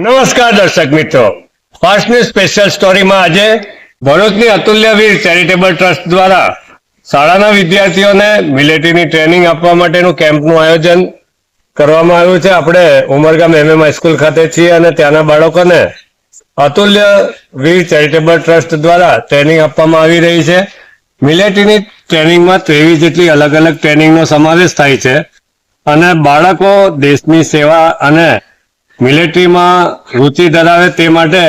નમસ્કાર દર્શક મિત્રો. ફાસ્ટની સ્પેશિયલ સ્ટોરીમાં આજે ભરૂચની અતુલ્યવીર ચેરિટેબલ ટ્રસ્ટ દ્વારા શાળાના વિદ્યાર્થીઓને મિલિટરીની ટ્રેનિંગ આપવા માટેનું કેમ્પનું આયોજન કરવામાં આવ્યું છે. આપણે ઉમરગામ એમએમ હાઈસ્કૂલ ખાતે છીએ અને ત્યાંના બાળકોને અતુલ્ય વીર ચેરિટેબલ ટ્રસ્ટ દ્વારા ટ્રેનિંગ આપવામાં આવી રહી છે. મિલિટરીની ટ્રેનિંગમાં ત્રેવીસ જેટલી અલગ અલગ ટ્રેનિંગનો સમાવેશ થાય છે. અને બાળકો દેશની સેવા અને મિલિટરીમાં રુચિ ધરાવે તે માટે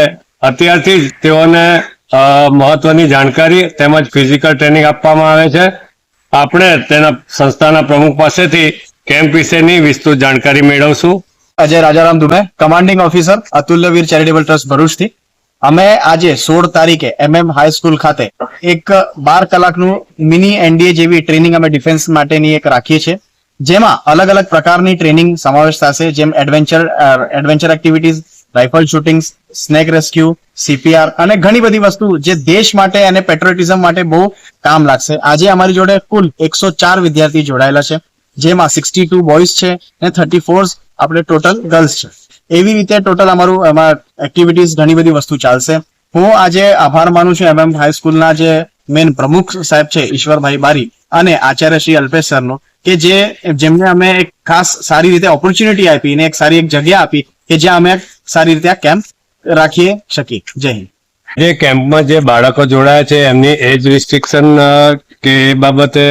અત્યારથી જ તેઓને મહત્વની જાણકારી તેમજ ફિઝિકલ ટ્રેનિંગ આપવામાં આવે છે. આપણે તેના સંસ્થાના પ્રમુખ પાસેથી કેમ્પ વિશેની વિસ્તૃત જાણકારી મેળવશું. Ajay Rajaram Dubey commanding officer Atulyaveer charitable trust ભરૂચથી. અમે આજે સોળ તારીખે એમએમ હાઈસ્કૂલ ખાતે એક બાર કલાકનું મિની એનડીએ જેવી ટ્રેનિંગ અમે ડિફેન્સ માટેની એક રાખીએ છીએ. જેમાં અલગ અલગ પ્રકારની ટ્રેનિંગ સમાવેશ થશે, જેમ adventure adventure activities rifle shooting snake rescue CPR અને ઘણી બધી વસ્તુ જે દેશ માટે અને પેટ્રોટિઝમ માટે બહુ કામ લાગશે. આજે અમારી જોડે કુલ એકસો ચાર વિદ્યાર્થી જોડાયેલા છે, જેમાં સિક્સટી ટુ બોયઝ છે અને થર્ટી ફોર આપણે ટોટલ ગર્લ્સ છે. એવી રીતે ટોટલ અમારું એમાં એક્ટિવિટીઝ ઘણી બધી વસ્તુ ચાલશે. હું આજે આભાર માનું છું એમએમ હાઈસ્કૂલના જે મેન પ્રમુખ સાહેબ છે, ઈશ્વરભાઈ બારી અને આચાર્ય શ્રી અલ્પેશ સરનો. કે જે જેમને અમે એક ખાસ સારી રીતે ઓપોર્ચ્યુનિટી આપી અને એક સારી એક જગ્યા આપી કે જ્યાં અમે સારી રીતે આ કેમ્પ રાખીએ શકીએ. જય હિન્દ. જે કેમ્પમાં જે બાળકો જોડાયા છે એમની એજ રિસ્ટ્રિક્શન કે એ બાબતે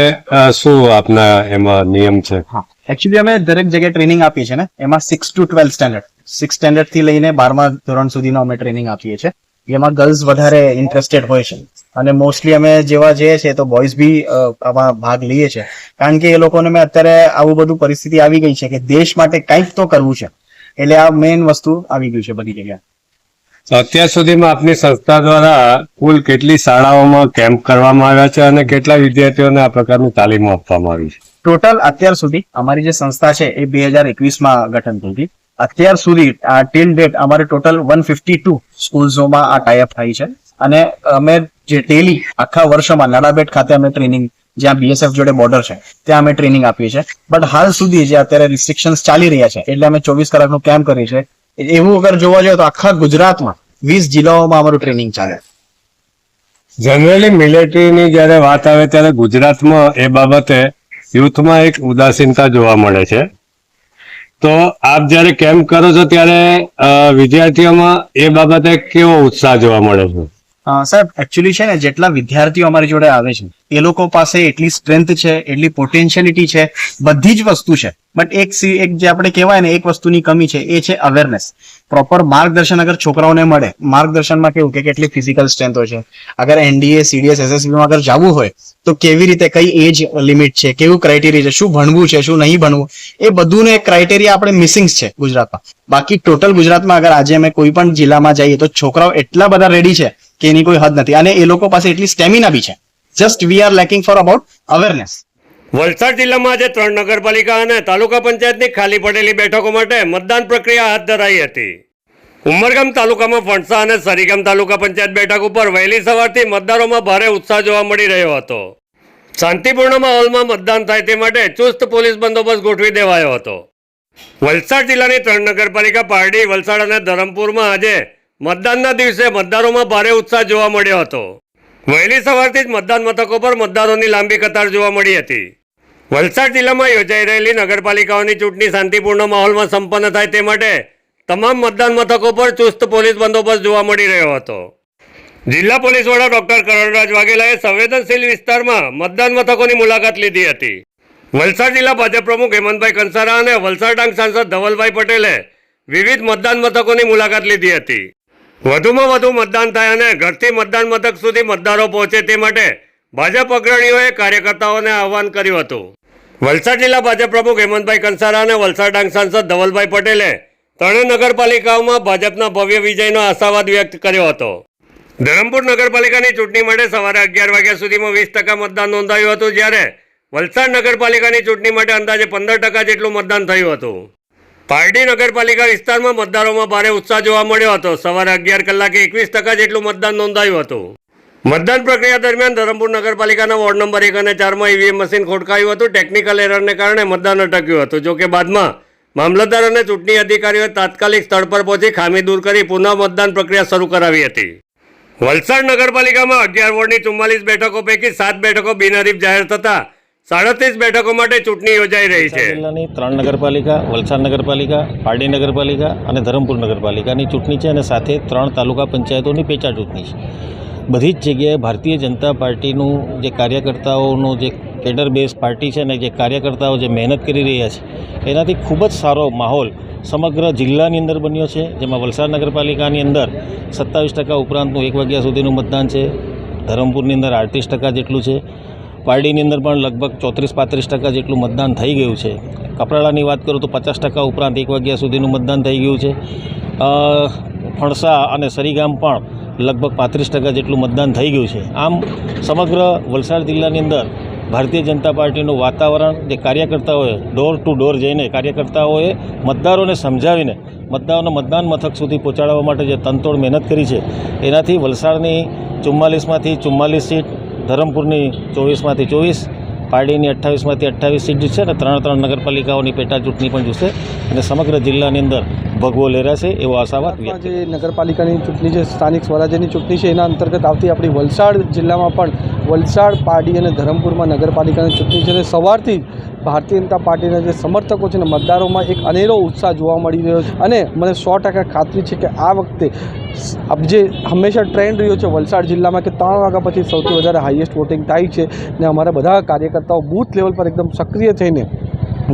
શું આપના એમાં નિયમ છે? હા. એકચ્યુઅલી અમે દરેક જગ્યાએ ટ્રેનિંગ આપીએ છીએ ને. એમાં six to twelfth standard six સ્ટેન્ડર્ડથી લઈને બારમા ધોરણ સુધીનો અમે ટ્રેનિંગ આપીએ છીએ. એમાં ગર્લ્સ વધારે ઇન્ટરેસ્ટેડ હોય છે. અને મોસ્ટલી અમે જેવા જઈએ છીએ તો બોયઝ બી આમાં ભાગ લઈએ છીએ કારણ કે એ લોકોને મેં અત્યારે આવું બધું પરિસ્થિતિ આવી ગઈ છે કે દેશ માટે કંઈક તો કરવું છે. એટલે આ મેઇન વસ્તુ આવી ગયું છે બધી જગ્યાએ. અત્યાર સુધીમાં આપની સંસ્થા દ્વારા કુલ કેટલી શાળાઓમાં કેમ્પ કરવામાં આવ્યા છે અને કેટલા વિદ્યાર્થીઓને આ પ્રકારની તાલીમો આપવામાં આવી છે? ટોટલ અત્યાર સુધી અમારી જે સંસ્થા છે એ બે હજાર એકવીસમાં ગઠન થઈ હતી. અત્યાર સુધી, આ ટીલ ડેટ અમારે ટોટલ વન ફિફ્ટી ટુ સ્કૂલ્સોમાં આ ટાઈઅપ થાય છે. અને અમે જે ડેલી આખા વર્ષમાં નાડાબેટ ખાતે અમે ટ્રેનિંગ જ્યાં બીએસએફ જોડે બોર્ડર છે, ત્યાં અમે ટ્રેનિંગ આપીએ છીએ. બટ હાલ સુધી જે અત્યારે રિસ્ટ્રિક્શન્સ ચાલી રહ્યા છે, એટલે અમે ચોવીસ કલાકનું કેમ્પ કરીએ છીએ. એવું અગર જોવા જોઈએ તો આખા ગુજરાતમાં વીસ જિલ્લાઓમાં અમારું ટ્રેનિંગ ચાલે જનરલી મિલિટરીની જ્યારે વાત આવે ત્યારે ગુજરાતમાં એ બાબતે યુથમાં એક ઉદાસીનતા જોવા મળે છે. તો આપ જ્યારે કેમ્પ કરો છો ત્યારે વિદ્યાર્થીઓમાં એ બાબતે કેવો ઉત્સાહ જોવા મળે છે? સાહેબ એકચ્યુઅલી છે ને, જેટલા વિદ્યાર્થીઓ અમારી જોડે આવે છે, એ લોકો પાસે એટલી સ્ટ્રેન્થ છે, એટલી પોટેન્શિયલિટી છે, બધી જ વસ્તુ છે. બટ એક એક જે આપણે કહેવાય ને, એક વસ્તુની કમી છે, એ છે અવેરનેસ પ્રોપર માર્ગદર્શન અગર છોકરાઓને મળે, માર્ગદર્શનમાં કેવું કે કેટલી ફિઝિકલ સ્ટ્રેન્થ હોય છે. અગર એનડીએ સીડીએસ એસએસબીમાં અગર જવું હોય, તો કેવી રીતે, કઈ એજ લિમિટ છે, કેવું ક્રાઇટેરિયા છે, શું ભણવું છે, શું નહીં ભણવું, એ બધું એક ક્રાઇટેરિયા આપણે મિસિંગ છે ગુજરાતમાં. બાકી ટોટલ ગુજરાતમાં અગર આજે અમે કોઈ પણ જિલ્લામાં જઈએ, તો છોકરાઓ એટલા બધા રેડી છે કે એની કોઈ હદ નથી. અને એ લોકો પાસે એટલી સ્ટેમિના બી છે. Just we are lacking for about awareness Valsad જિલ્લામાં આજે ત્રણ નગરપાલિકા અને તાલુકા પંચાયતની ખાલી પડેલી બેઠકો માટે મતદાન પ્રક્રિયા હાથ ધરાઈ હતી. ઉમરગામ તાલુકામાં ફણસા અને સરીગામ તાલુકા પંચાયત બેઠક ઉપર વહેલી સવારથી મતદારોમાં ભારે ઉત્સાહ જોવા મળી રહ્યો હતો. શાંતિપૂર્ણ માહોલમાં મતદાન થાય તે માટે ચુસ્ત પોલીસ બંદોબસ્ત ગોઠવી દેવાયો હતો. વલસાડ જિલ્લાની ત્રણ નગરપાલિકા પારડી, વલસાડ અને ધરમપુરમાં આજે મતદાનના દિવસે મતદારોમાં ભારે ઉત્સાહ જોવા મળ્યો હતો. વહેલી સવારથી જ મતદાન મથકો પર મતદારોની લાંબી કતાર જોવા મળી હતી. વલસાડ જિલ્લામાં યોજાઈ રહેલી નગરપાલિકાઓની ચૂંટણી શાંતિપૂર્ણ માહોલમાં સંપન્ન થાય તે માટે તમામ મતદાન મથકો પર ચુસ્ત પોલીસ બંદોબસ્ત જોવા મળી રહ્યો હતો. જિલ્લા પોલીસ વડા ડોક્ટર કરણરાજ વાઘેલાએ સંવેદનશીલ વિસ્તારમાં મતદાન મથકોની મુલાકાત લીધી હતી. વલસાડ જિલ્લા ભાજપ પ્રમુખ હેમંતભાઈ કંસારા અને વલસાડ ડાંગ સાંસદ ધવલભાઈ પટેલે વિવિધ મતદાન મથકોની મુલાકાત લીધી હતી. વધુમાં વધુ મતદાન થાય અને ઘરથી મતદાન મથક સુધી મતદારો પહોંચે તે માટે ભાજપ અગ્રણીઓએ કાર્યકર્તાઓને આહવાન કર્યું હતું. વલસાડ જિલ્લા ભાજપ પ્રમુખ હેમંતભાઈ કંસારા અને વલસાડ ડાંગ સાંસદ ધવલભાઈ પટેલે ત્રણેય નગરપાલિકાઓમાં ભાજપના ભવ્ય વિજયનો આશાવાદ વ્યક્ત કર્યો હતો. ધરમપુર નગરપાલિકાની ચૂંટણી માટે સવારે અગિયાર વાગ્યા સુધીમાં વીસ ટકા મતદાન નોંધાયું હતું, જ્યારે વલસાડ નગરપાલિકાની ચૂંટણી માટે અંદાજે પંદર ટકા જેટલું મતદાન થયું હતું. પારડી નગરપાલિકા વિસ્તારમાં મતદારોમાં ભારે ઉત્સાહ જોવા મળ્યો હતો. સવારે અગિયાર કલાકે એકવીસ ટકા જેટલું મતદાન નોંધાયું હતું. મતદાન પ્રક્રિયા દરમિયાન ધરમપુર નગરપાલિકાના વોર્ડ નંબર એક અને ચારમાં ઈવીએમ મશીન ખોટકાયું હતું. ટેકનિકલ એરરને કારણે મતદાન અટક્યું હતું. જોકે બાદમાં મામલતદાર અને ચૂંટણી અધિકારીઓએ તાત્કાલિક સ્થળ પર પહોંચી ખામી દૂર કરી પુનઃ મતદાન પ્રક્રિયા શરૂ કરાવી હતી. વલસાડ નગરપાલિકામાં અગિયાર વોર્ડની ચુમ્માલીસ બેઠકો પૈકી સાત બેઠકો બિનહરીફ જાહેર થતા સાડત્રીસ બેઠકો માટે ચૂંટણી યોજાઈ રહી છે. જિલ્લાની ત્રણ નગરપાલિકા, વલસાડ નગરપાલિકા, પારડી નગરપાલિકા અને ધરમપુર નગરપાલિકાની ચૂંટણી છે અને સાથે ત્રણ તાલુકા પંચાયતોની પેટા ચૂંટણી છે. બધી જ જગ્યાએ ભારતીય જનતા પાર્ટીનું જે કાર્યકર્તાઓનું જે કેડર બેઝ પાર્ટી છે ને જે કાર્યકર્તાઓ જે મહેનત કરી રહ્યા છે, એનાથી ખૂબ જ સારો માહોલ સમગ્ર જિલ્લાની અંદર બન્યો છે. જેમાં વલસાડ નગરપાલિકાની અંદર સત્તાવીસ ટકા ઉપરાંતનું એક વાગ્યા સુધીનું મતદાન છે. ધરમપુરની અંદર આડત્રીસ ટકા જેટલું છે. પારડીની અંદર પણ લગભગ ચોત્રીસ પાંત્રીસ ટકા જેટલું મતદાન થઈ ગયું છે. કપરાડાની વાત કરું તો પચાસ ટકા ઉપરાંત એક વાગ્યા સુધીનું મતદાન થઈ ગયું છે. ફણસા અને સરીગામ પણ લગભગ પાંત્રીસ ટકા જેટલું મતદાન થઈ ગયું છે. આમ, સમગ્ર વલસાડ જિલ્લાની અંદર ભારતીય જનતા પાર્ટીનું વાતાવરણ જે કાર્યકર્તાઓએ ડોર ટુ ડોર જઈને કાર્યકર્તાઓએ મતદારોને સમજાવીને મતદારોને મતદાન મથક સુધી પહોંચાડવા માટે જે તનતોડ મહેનત કરી છે, એનાથી વલસાડની ચુમ્માલીસમાંથી ચુમ્માલીસ સીટ ધરમપુરની ચોવીસમાંથી ચોવીસ, પારડીની અઠ્ઠાવીસમાંથી અઠ્ઠાવીસ સીટ છે અને ત્રણ ત્રણ નગરપાલિકાઓની પેટા ચૂંટણી પણ જોશે અને સમગ્ર જિલ્લાની અંદર ભગવો લહેરાશે એવો આશાવાદ જે નગરપાલિકાની ચૂંટણી છે, સ્થાનિક સ્વરાજ્યની ચૂંટણી છે, એના અંતર્ગત આવતી આપણી વલસાડ જિલ્લામાં પણ વલસાડ પાડી અને ધરમપુરમાં નગરપાલિકાની ચૂંટણી છે અને સવારથી જ ભારતીય જનતા પાર્ટીના જે સમર્થકો છે ને, મતદારોમાં એક અનેરો ઉત્સાહ જોવા મળી રહ્યો છે. અને મને સો ટકા ખાતરી છે કે આ વખતે જે હંમેશા ટ્રેન્ડ રહ્યો છે વલસાડ જિલ્લામાં કે ત્રણ વાગ્યા પછી સૌથી વધારે હાઈએસ્ટ વોટિંગ થાય છે ને, અમારા બધા કાર્યકર્તાઓ બૂથ લેવલ પર એકદમ સક્રિય થઈને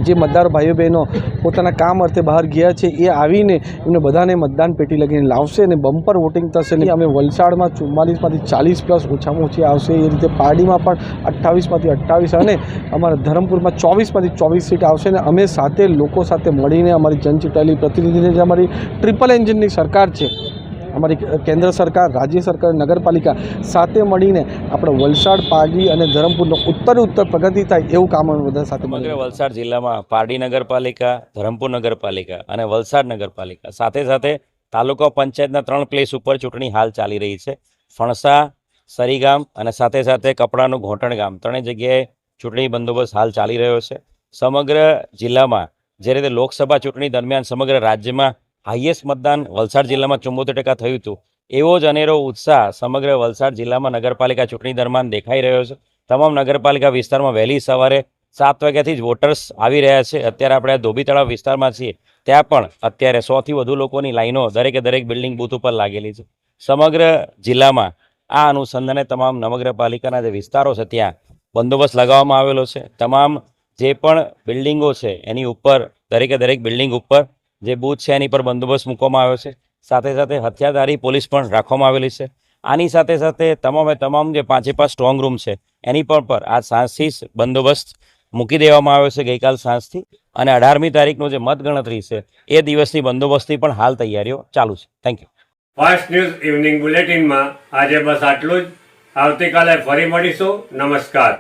જે મતદાર ભાઈઓ બહેનો પોતાના કામ અર્થે બહાર ગયા છે, એ આવીને એમને બધાને મતદાન પેટી લગીને લાવશે અને બમ્પર વોટિંગ થશે ને અમે વલસાડમાં ચુમ્માલીસમાંથી ચાલીસ પ્લસ ઓછામાં ઓછી આવશે. એ રીતે પારડીમાં પણ અઠ્ઠાવીસમાંથી અઠ્ઠાવીસ અને અમારા ધરમપુરમાં ચોવીસમાંથી ચોવીસ સીટ આવશે અને અમે સાથે લોકો સાથે મળીને અમારી જનચૂંટાયેલી પ્રતિનિધિને જે અમારી ટ્રિપલ એન્જિનની સરકાર છે અમારી કેન્દ્ર સરકાર રાજ્ય સરકાર નગરપાલિકા સાથે મળીને આપણે વલસાડ પારડી અને ધરમપુરનો ઉત્તર ઉત્તર પ્રગતિ થાય એવું કામ અમે બધા સાથે મળીને વલસાડ જિલ્લામાં પારડી નગરપાલિકા ધરમપુર નગરપાલિકા અને વલસાડ નગરપાલિકા સાથે સાથે તાલુકા પંચાયતના ત્રણ પ્લેસ ઉપર ચૂંટણી હાલ ચાલી રહી છે. ફણસા સરીગામ અને સાથે સાથે કપડાનું ઘોંટણ ગામ ત્રણેય જગ્યાએ ચૂંટણી બંદોબસ્ત હાલ ચાલી રહ્યો છે. સમગ્ર જિલ્લામાં જે રીતે લોકસભા ચૂંટણી દરમિયાન સમગ્ર રાજ્યમાં હાઈએસ્ટ મતદાન વલસાડ જિલ્લામાં ચુંબોતેર ટકા થયું હતું. એવો જ અનેરો ઉત્સાહ સમગ્ર વલસાડ જિલ્લામાં નગરપાલિકા ચૂંટણી દરમિયાન દેખાઈ રહ્યો છે. તમામ નગરપાલિકા વિસ્તારમાં વહેલી સવારે સાત વાગ્યાથી જ વોટર્સ આવી રહ્યા છે. અત્યારે આપણે ધોબી તળાવ વિસ્તારમાં છીએ. ત્યાં પણ અત્યારે સોથી વધુ લોકોની લાઈનો દરેકે દરેક બિલ્ડિંગ બૂથ ઉપર લાગેલી છે. સમગ્ર જિલ્લામાં આ અનુસંધાને તમામ નગરપાલિકાના જે વિસ્તારો છે ત્યાં બંદોબસ્ત લગાવવામાં આવેલો છે. તમામ જે પણ બિલ્ડિંગો છે એની ઉપર દરેકે દરેક બિલ્ડિંગ ઉપર જે બૂથ છે એની પર બંદોબસ્ત મૂકવામાં આવ્યો છે. સાથે સાથે હથિયારધારી પોલીસ પણ રાખવામાં આવેલી છે. આની સાથે સાથે તમામે તમામ જે પાંચે પાંચ સ્ટ્રોંગ રૂમ છે, એની પણ પર આ સાંજથી બંદોબસ્ત મૂકી દેવામાં આવ્યો છે ગઈકાલ સાંજથી. અને અઢારમી તારીખનું જે મતગણતરી છે, એ દિવસની બંદોબસ્તની પણ હાલ તૈયારીઓ ચાલુ છે. Thank you fast news evening બુલેટિનમાં આજે બસ આટલું જ. આવતીકાલે ફરી મળીશું. નમસ્કાર.